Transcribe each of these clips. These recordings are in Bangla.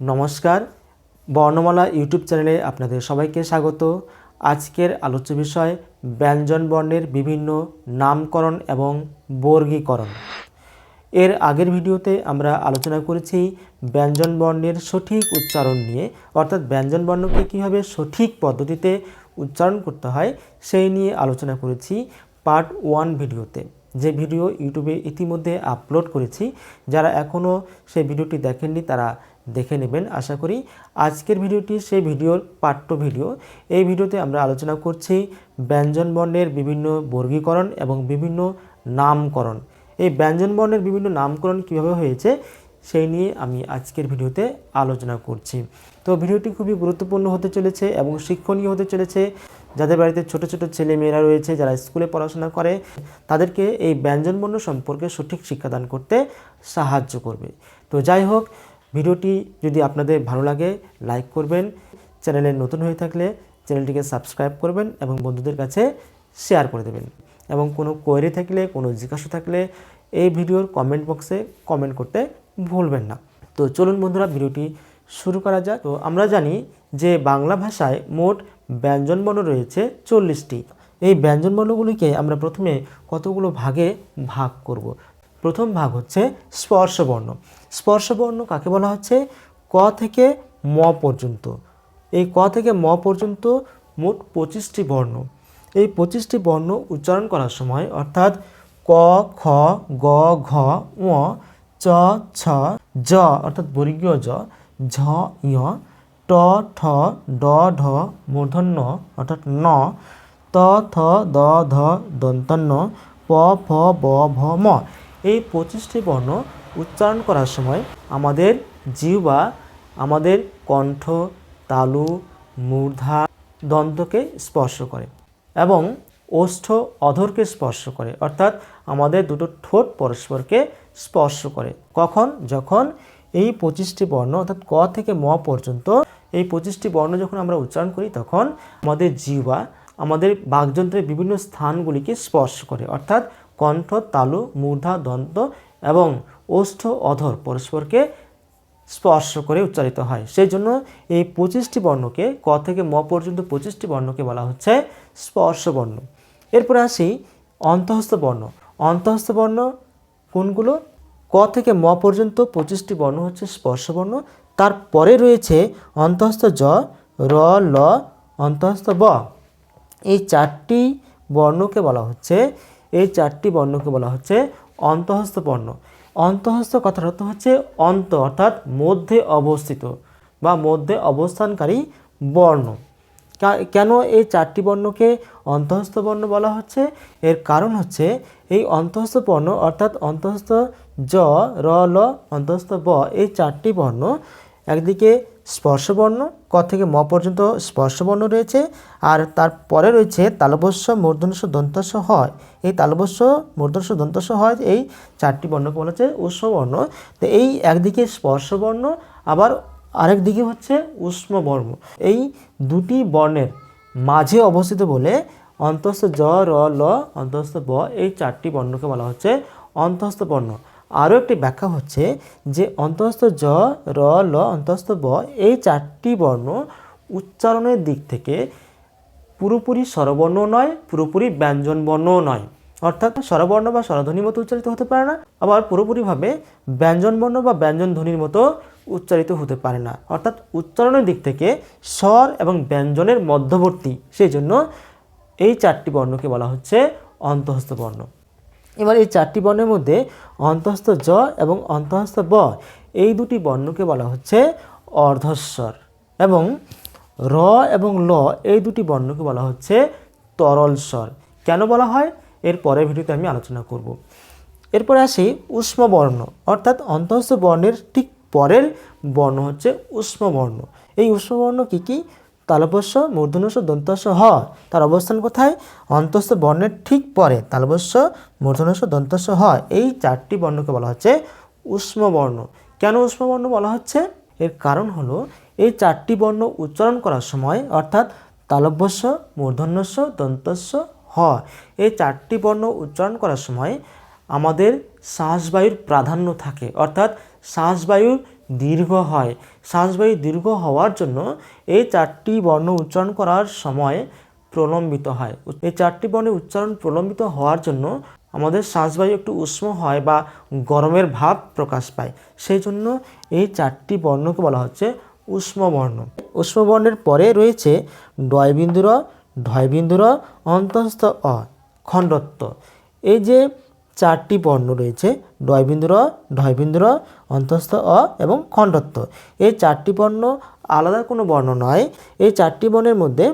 নমস্কার। বর্ণমালা ইউটিউব চ্যানেলে আপনাদের সবাইকে স্বাগত। আজকের আলোচ্য বিষয়, ব্যঞ্জন বর্ণের বিভিন্ন নামকরণ এবং বর্গীকরণ। এর আগের ভিডিওতে আমরা আলোচনা করেছি ব্যঞ্জন বর্ণের সঠিক উচ্চারণ নিয়ে, অর্থাৎ ব্যঞ্জন বর্ণকে কীভাবে সঠিক পদ্ধতিতে উচ্চারণ করতে হয়, সেই নিয়ে আলোচনা করেছি পার্ট ওয়ান ভিডিওতে। যে ভিডিও ইউটিউবে ইতিমধ্যে আপলোড করেছি, যারা এখনও সেই ভিডিওটি দেখেননি, তারা দেখে নেবেন। আশা করি আজকের ভিডিওটি সেই ভিডিওর পাঠ্য ভিডিও। এই ভিডিওতে আমরা আলোচনা করছি ব্যঞ্জন বর্ণের বিভিন্ন বর্গীকরণ এবং বিভিন্ন নামকরণ। এই ব্যঞ্জন বর্ণের বিভিন্ন নামকরণ কীভাবে হয়েছে, সেই নিয়ে আমি আজকের ভিডিওতে আলোচনা করছি। তো ভিডিওটি খুবই গুরুত্বপূর্ণ হতে চলেছে এবং শিক্ষণীয় হতে চলেছে। যাদের বাড়িতে ছোট ছোট ছেলে মেয়েরা রয়েছে, যারা স্কুলে পড়াশোনা করে, তাদেরকে এই ব্যঞ্জনবর্ণ সম্পর্কে সঠিক শিক্ষাদান করতে সাহায্য করবে। তো যাই হোক ভিডিওটি যদি আপনাদের ভালো লাগে, লাইক করবেন, চ্যানেলে নতুন হয়ে থাকলে চ্যানেলটিকে সাবস্ক্রাইব করবেন এবং বন্ধুদের কাছে শেয়ার করে দেবেন। এবং কোনো কোয়েরি থাকলে, কোনো জিজ্ঞাসা থাকলে এই ভিডিওর কমেন্ট বক্সে কমেন্ট করতে ভুলবেন না। তো চলুন বন্ধুরা, ভিডিওটি শুরু করা যাক। তো আমরা জানি যে বাংলা ভাষায় মোট ব্যঞ্জনবর্ণ রয়েছে চল্লিশটি। এই ব্যঞ্জনবর্ণগুলিকে আমরা প্রথমে কতগুলো ভাগে ভাগ করব। প্রথম ভাগ হচ্ছে স্পর্শবর্ণ। স্পর্শবর্ণ কাকে বলা হচ্ছে? ক থেকে ম পর্যন্ত। এই ক থেকে ম পর্যন্ত মোট পঁচিশটি বর্ণ। এই পঁচিশটি বর্ণ উচ্চারণ করার সময় অর্থাৎ ক, খ, গ, ঘ, ঙ, চ, ছ, জ, অর্থাৎ বর্গীয় জ, ঝ ইয় ট, ঠ, ড, ঢ, মূর্ধন্য, অর্থাৎ ন, ত, থ, দ, ধ, দন্তন্য, প, ফ, ব, ভ, ম এই পঁচিশটি বর্ণ উচ্চারণ করার সময় আমাদের জিহ্বা, আমাদের কণ্ঠ, তালু, মূর্ধা দন্তকে স্পর্শ করে এবং ওষ্ঠ অধরকে স্পর্শ করে। অর্থাৎ আমাদের দুটো ঠোঁট পরস্পরকে স্পর্শ করে। কখন? যখন এই পঁচিশটি বর্ণ, অর্থাৎ ক থেকে ম পর্যন্ত এই পঁচিশটি বর্ণ যখন আমরা উচ্চারণ করি, তখন আমাদের জিহ্বা আমাদের বাকযন্ত্রের বিভিন্ন স্থানগুলিকে স্পর্শ করে। অর্থাৎ কণ্ঠ, তালু মূর্ধা দন্ত এবং ওষ্ঠ, অধর পরস্পরকে স্পর্শ করে উচ্চারিত হয়। সেই জন্য এই পঁচিশটি বর্ণকে, ক থেকে ম পর্যন্ত পঁচিশটি বর্ণকে বলা হচ্ছে স্পর্শ বর্ণ। এরপরে আসি অন্তঃস্থ বর্ণ। অন্তঃস্থ বর্ণ কোনগুলো? ক থেকে ম পর্যন্ত পঁচিশটি বর্ণ হচ্ছে স্পর্শ বর্ণ। তারপরে রয়েছে অন্তঃস্থ জ, র, ল, অন্তঃস্থ ব। এই চারটি বর্ণকে বলা হচ্ছে এই চারটি বর্ণকে বলা হচ্ছে অন্তঃস্থ বর্ণ। অন্তঃস্থ কথার অর্থ হচ্ছে অন্ত, অর্থাৎ মধ্যে অবস্থিত বা মধ্যে অবস্থানকারী বর্ণ। কেন এই চারটি বর্ণকে অন্তঃস্থ বর্ণ বলা হচ্ছে? এর কারণ হচ্ছে এই অন্তঃস্থ বর্ণ, অর্থাৎ অন্তঃস্থ জ, র, ল, অন্তঃস্থ ব, এই চারটি বর্ণ একদিকে স্পর্শবর্ণ, ক থেকে ম পর্যন্ত স্পর্শবর্ণ রয়েছে, আর তারপরে রয়েছে তালবস্য মূর্ধনস্য দন্তস্য হয়। এই তালবস্য মূর্ধনস্য দন্তস্য হয় এই চারটি বর্ণকে বলা হচ্ছে উষ্মবর্ণ। তো এই একদিকে স্পর্শবর্ণ, আবার আরেক দিকে হচ্ছে উষ্ম বর্ণ এই দুটি বর্ণের মাঝে অবস্থিত বলে অন্তস্থ জ, র, ল, অন্তস্থ ব, এই চারটি বর্ণকে বলা হচ্ছে অন্তস্থ বর্ণ। আরও একটি ব্যাখ্যা হচ্ছে যে অন্তস্থ জ, র, ল, অন্তস্থ ব এই চারটি বর্ণ উচ্চারণের দিক থেকে পুরোপুরি স্বরবর্ণ নয়, পুরোপুরি ব্যঞ্জন বর্ণও নয়। অর্থাৎ স্বরবর্ণ বা স্বরধ্বনির মতো উচ্চারিত হতে পারে না, আবার পুরোপুরিভাবে ব্যঞ্জন বর্ণ বা ব্যঞ্জন ধ্বনির মতো উচ্চারিত হতে পারে না। অর্থাৎ উচ্চারণের দিক থেকে স্বর এবং ব্যঞ্জনের মধ্যবর্তী, সেই জন্য এই চারটি বর্ণকে বলা হচ্ছে অন্তঃস্থ বর্ণ। এবার এই চারটি বর্ণের মধ্যে অন্তঃস্থ জ এবং অন্তঃস্থ ব, এই দুটি বর্ণকে বলা হচ্ছে অর্ধস্বর এবং র এবং ল, এই দুটি বর্ণকে বলা হচ্ছে তরল স্বর কেন বলা হয়? এর পরের ভিডিওতে আমি আলোচনা করব। এরপরে আসি উষ্ম বর্ণ, অর্থাৎ অন্তঃস্থ বর্ণের ঠিক পরের বর্ণ হচ্ছে উষ্ম বর্ণ। এই উষ্ম বর্ণ কী কী? তালবস্য মূর্ধনস্য দন্তস্য হ। তার অবস্থান কোথায়? অন্তস্থ বর্ণের ঠিক পরে। তালবস্য মূর্ধনস্য দন্তস্য হ। এই চারটি বর্ণকে বলা হচ্ছে উষ্ম বর্ণ কেন উষ্ম বর্ণ বলা হচ্ছে? এর কারণ হলো, এই চারটি বর্ণ উচ্চারণ করার সময়, অর্থাৎ তালব্যস্য মূর্ধন্যস্য, দন্তস্য হ। এই চারটি বর্ণ উচ্চারণ করার সময় আমাদের শ্বাসবায়ুর প্রাধান্য থাকে। অর্থাৎ শ্বাসবায়ুর দীর্ঘ হয়। শ্বাসবায়ু দীর্ঘ হওয়ার জন্য এই চারটি বর্ণ উচ্চারণ করার সময় প্রলম্বিত হয়। এই চারটি বর্ণের উচ্চারণ প্রলম্বিত হওয়ার জন্য আমাদের শ্বাসবায়ু একটু উষ্ণ হয় বা গরমের ভাব প্রকাশ পায়। সেই জন্য এই চারটি বর্ণকে বলা হচ্ছে উষ্ম বর্ণ। উষ্ম বর্ণের পরে রয়েছে ডয়বিন্দুর, ঢয়বিন্দুর, অন্তস্থ, অ, খণ্ডত্ব। এই যে চারটি বর্ণ রয়েছে ডয়বিন্দুর ঢয়বিন্দুর, অন্তস্থ অ এবং খণ্ডত্ব। এই চারটি বর্ণ আলাদা কোনো বর্ণ নয়। এই চারটি বর্ণের মধ্যে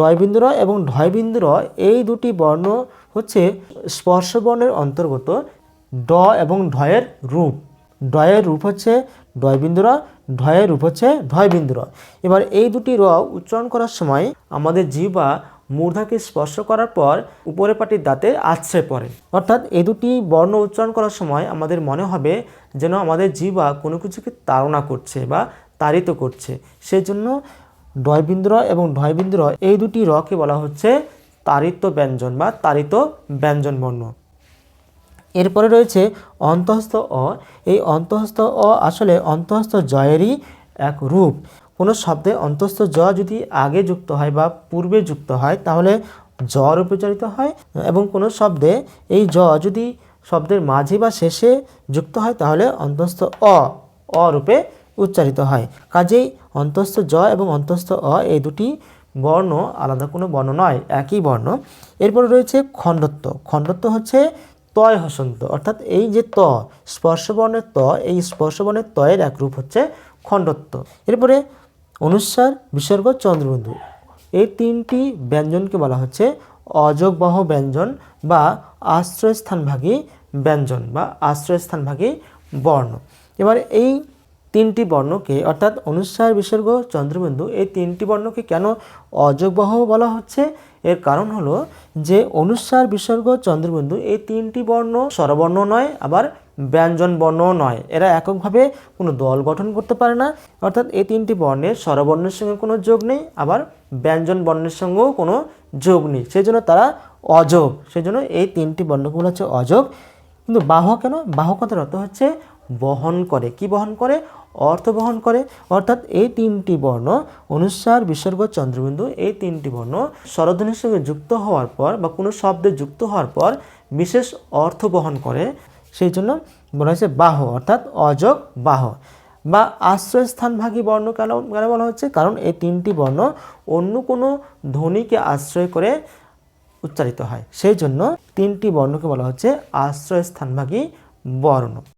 ডয়বিন্দুর এবং ঢয়বিন্দুর এই দুটি বর্ণ হচ্ছে স্পর্শ বর্ণের অন্তর্গত ড এবং ঢয়ের রূপ। ডয়ের রূপ হচ্ছে ডয়বিন্দুর ঢয়ের রূপ হচ্ছে ঢয়বিন্দুর। এবার এই দুটি র উচ্চারণ করার সময় আমাদের জিহ্বা মূর্ধাকে স্পর্শ করার পর উপরে পাটির দাঁতে আছড়ে পড়ে। অর্থাৎ এই দুটি বর্ণ উচ্চারণ করার সময় আমাদের মনে হবে যেন আমাদের জিহ্বা কোনো কিছুকে তাড়না করছে বা তাড়িত করছে। সেই জন্য ডয়বিন্দ্র এবং ঢয়বিন্দুর এই দুটি রকে বলা হচ্ছে তাড়িত ব্যঞ্জন বা তাড়িত ব্যঞ্জন বর্ণ। এরপরে রয়েছে অন্তঃস্থ অ। এই অন্তঃস্থ অ আসলে অন্তঃস্থ জয়েরই এক রূপ। কোনো শব্দে অন্তস্থ জ যদি আগে যুক্ত হয় বা পূর্বে যুক্ত হয়, তাহলে জ রূপে উচ্চারিত হয় এবং কোনো শব্দে এই জ যদি শব্দের মাঝে বা শেষে যুক্ত হয়, তাহলে অন্তস্থ অ অ রূপে উচ্চারিত হয়। কাজেই অন্তঃস্থ জ এবং অন্তস্থ অ এই দুটি বর্ণ আলাদা কোনো বর্ণ নয়, একই বর্ণ। এরপরে রয়েছে খণ্ডত্ব। খণ্ডত্ব হচ্ছে তয় হসন্ত, অর্থাৎ এই যে ত, স্পর্শবর্ণের ত, এই স্পর্শবর্ণের তয়ের এক রূপ হচ্ছে খণ্ডত্ব। এরপরে অনুস্বার বিসর্গ চন্দ্রবিন্দু। এই তিনটি ব্যঞ্জনকে বলা হচ্ছে অযোগবাহ ব্যঞ্জন বা আশ্রয়স্থানভাগী ব্যঞ্জন বা আশ্রয়স্থানভাগী বর্ণ। এবার এই তিনটি বর্ণকে, অর্থাৎ অনুস্বার বিসর্গ চন্দ্রবিন্দু, এই তিনটি বর্ণকে কেন অযোগবাহ বলা হচ্ছে? এর কারণ হলো যে অনুস্বার বিসর্গ চন্দ্রবিন্দু এই তিনটি বর্ণ স্বরবর্ণ নয়, আবার ব্যঞ্জন বর্ণও নয়। এরা এককভাবে কোনো দল গঠন করতে পারে না। অর্থাৎ এই তিনটি বর্ণের স্বরবর্ণের সঙ্গে কোনো যোগ নেই, আবার ব্যঞ্জন বর্ণের সঙ্গেও কোনো যোগ নেই। সেই জন্য তারা অযোগ। সেই জন্য এই তিনটি বর্ণগুলো হচ্ছে অযোগ। কিন্তু বাহ কেন? বাহ কথার অর্থ হচ্ছে বহন করে। কি বহন করে? অর্থ বহন করে। অর্থাৎ এই তিনটি বর্ণ অনুস্বার বিসর্গ, চন্দ্রবিন্দু, এই তিনটি বর্ণ স্বরধ্বনির সঙ্গে যুক্ত হওয়ার পর বা কোনো শব্দে যুক্ত হওয়ার পর বিশেষ অর্থ বহন করে। সেই জন্য বলা হয়েছে বাহ অর্থাৎ অযোগ বাহ। বা আশ্রয়স্থানভাগী বর্ণ কেন কেন বলা হচ্ছে? কারণ এই তিনটি বর্ণ অন্য কোনো ধ্বনিকে আশ্রয় করে উচ্চারিত হয়। সেই জন্য তিনটি বর্ণকে বলা হচ্ছে আশ্রয়স্থানভাগী বর্ণ।